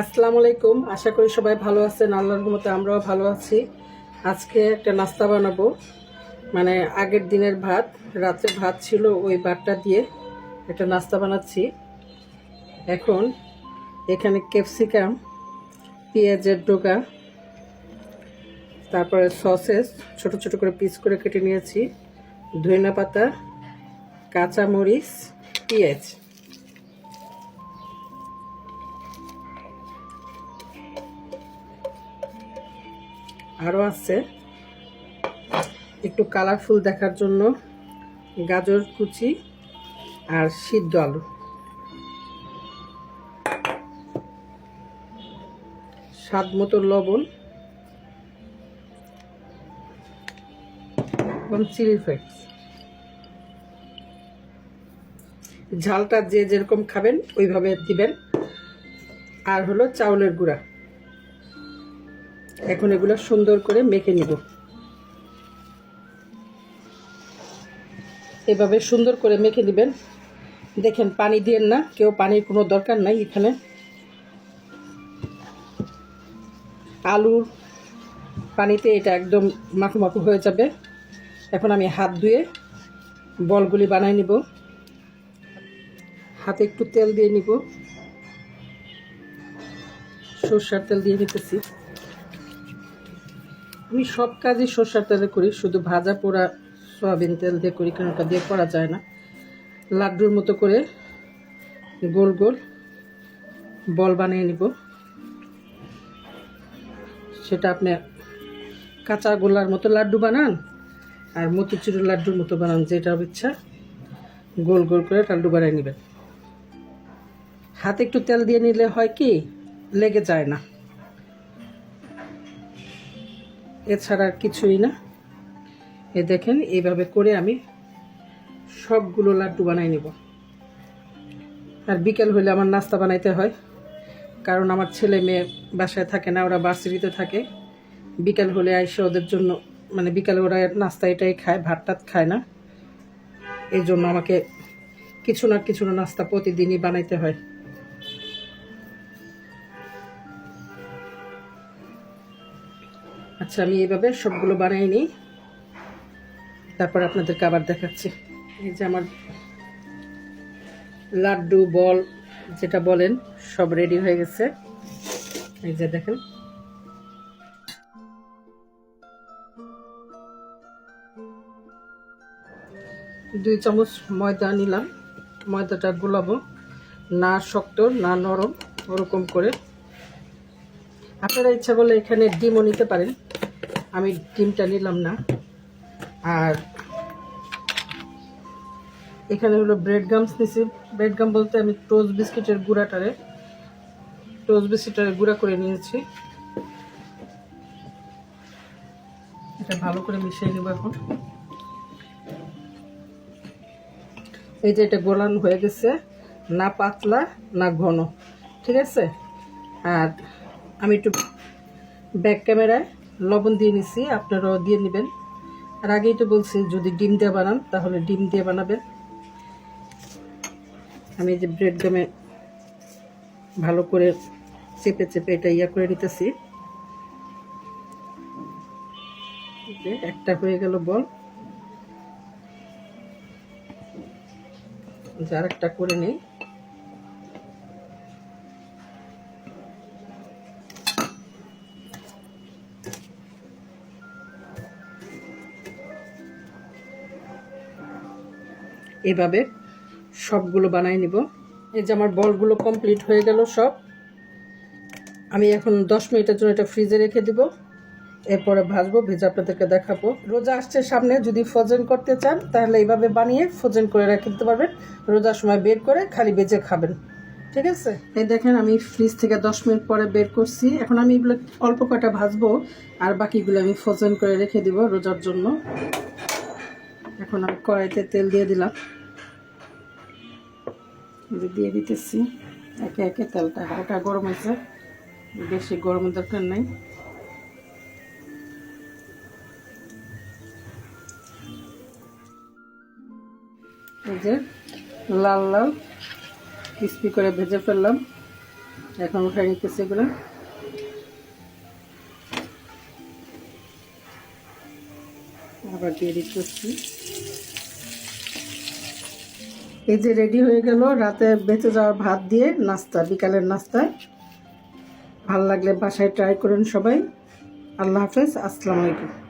আসসালামু আলাইকুম। আশা করি সবাই ভালো আছেন। আল্লাহর মতো আমরাও ভালো আছি। আজকে একটা নাস্তা বানাবো। মানে আগের দিনের ভাত, রাত্রে ভাত ছিল ওই ভাতটা দিয়ে একটা নাস্তা বানাচ্ছি। এখন এখানে ক্যাপসিকাম, পেঁয়াজের ডোকা তারপরে সসেস, ছোট ছোট করে পিস করে কেটে নিয়েছি। ধনিয়া পাতা, কাঁচামরিচ, পেঁয়াজ। আরও আছে। একটু কালারফুল দেখার জন্য গাজর কুচি আর সিদ্ধ আলু। স্বাদ মতো লবণ এবং চিলি ফ্লেক্স ঝালটা যে যেরকম খাবেন, ওইভাবে দিবেন। আর হলো চাউলের গুঁড়া। এখন এগুলো সুন্দর করে মেখে নিব। এভাবে সুন্দর করে মেখে নেবেন। দেখেন, পানি দিয়েন না, কেউ পানির কোনো দরকার নাই এখানে। আলুর পানিতে এটা একদম মাখু মাখু হয়ে যাবে। এখন আমি হাত ধুয়ে বলগুলি বানাই নিব। হাতে একটু তেল দিয়ে নিব। সর্ষার তেল দিয়ে নিতেছি। আমি সব কাজই সর্ষার তেলে করি, শুধু ভাজা পোড়া সয়াবিন তেল দিয়ে করি, কারণ ওটা দিয়ে করা যায় না। লাড্ডুর মতো করে গোল গোল বল বানিয়ে নিব। সেটা আপনি কাঁচা গোলার মতো লাড্ডু বানান আর মতিচুরের লাড্ডুর মতো বানান, যেটা ইচ্ছা, গোল গোল করে লাড্ডু বানিয়ে নেবেন। হাতে একটু তেল দিয়ে নিলে হয় কি, লেগে যায় না। এছাড়া আর কিছুই না। এ দেখেন, এইভাবে করে আমি সবগুলো লাড্ডু বানাই নিব। আর বিকেল হলে আমার নাস্তা বানাইতে হয়, কারণ আমার ছেলে মেয়ে বাসায় থাকে না, ওরা বার্সিটিতে থাকে। বিকেল হলে আইসে ওদের জন্য মানে বিকালে ওরা নাস্তা এটাই খায়, ভাত টাত খায় না। এই জন্য আমাকে কিছু না কিছু না নাস্তা প্রতিদিনই বানাইতে হয়। আচ্ছা আমি এইভাবে সবগুলো বানাই নিই। তারপর আপনাদেরকে আবার দেখাচ্ছি। এই যে আমার লাড্ডু, বল, যেটা বলেন, সব রেডি হয়ে গেছে। এই যে দেখেন। দুই চামচ ময়দা নিলাম। ময়দাটা গোলাবো। না শক্ত, না নরম, ওরকম করে। আপনারা ইচ্ছা করলে এখানে ডিমও নিতে পারেন। আমি ডিমটা নিলাম না। আর এখানে হলো ব্রেড গামস নিছি। ব্রেড গাম বলতে আমি টোস্ট বিস্কিটের গুঁড়াটারে টোস্ট বিস্কিটের গুঁড়া করে নিয়েছি। এটা ভালো করে মিশিয়ে নেব এখন। এই যে এটা গোলান হয়ে গেছে, না পাতলা, না ঘন। ঠিক আছে? আর আমি একটু ব্যাক ক্যামেরায় লবণ দিয়ে নিছি, আপনারাও দিয়ে নেবেন। আর আগেই তো বলছি, যদি ডিম দিয়ে বানান, তাহলে ডিম দিয়ে বানাবেন। আমি যে ব্রেড গামে ভালো করে চেপে চেপে এটা ইয়া করে নিতেছি। একটা হয়ে গেল বল। যার একটা করে নেই। এভাবে সবগুলো বানাই নিব। এই যে আমার বলগুলো কমপ্লিট হয়ে গেল সব। আমি এখন দশ মিনিটের জন্য এটা ফ্রিজে রেখে দিব। এরপরে ভাজবো, ভেজে আপনাদেরকে দেখাবো। রোজা আসছে সামনে, যদি ফ্রোজেন করতে চান, তাহলে এইভাবে বানিয়ে ফ্রোজেন করে রেখে দিতে পারবেন। রোজার সময় বের করে খালি বেজে খাবেন। ঠিক আছে? এই দেখেন, আমি ফ্রিজ থেকে দশ মিনিট পরে বের করছি। এখন আমি এগুলো অল্প কটা ভাজবো, আর বাকিগুলো আমি ফ্রোজেন করে রেখে দিব রোজার জন্য। এখন আমি কড়াইতে তেল দিয়ে দিলাম। দিয়ে দিতেছি। একে একে তেলটা হালকা গরম হয়েছে। বেশি গরমের দরকার নেই। যে লাল লাল ক্রিস্পি করে ভেজে ফেললাম। এখন উঠাই নিতেছি এগুলো। আবার দিয়ে দিতেছি এই যে রেডি হয়ে গেল, রাতে বেঁচে যাওয়া ভাত দিয়ে নাস্তা, বিকালের নাস্তায় ভালো লাগলে বাসায় ট্রাই করুন সবাই। আল্লাহ হাফেজ, আসসালামু আলাইকুম।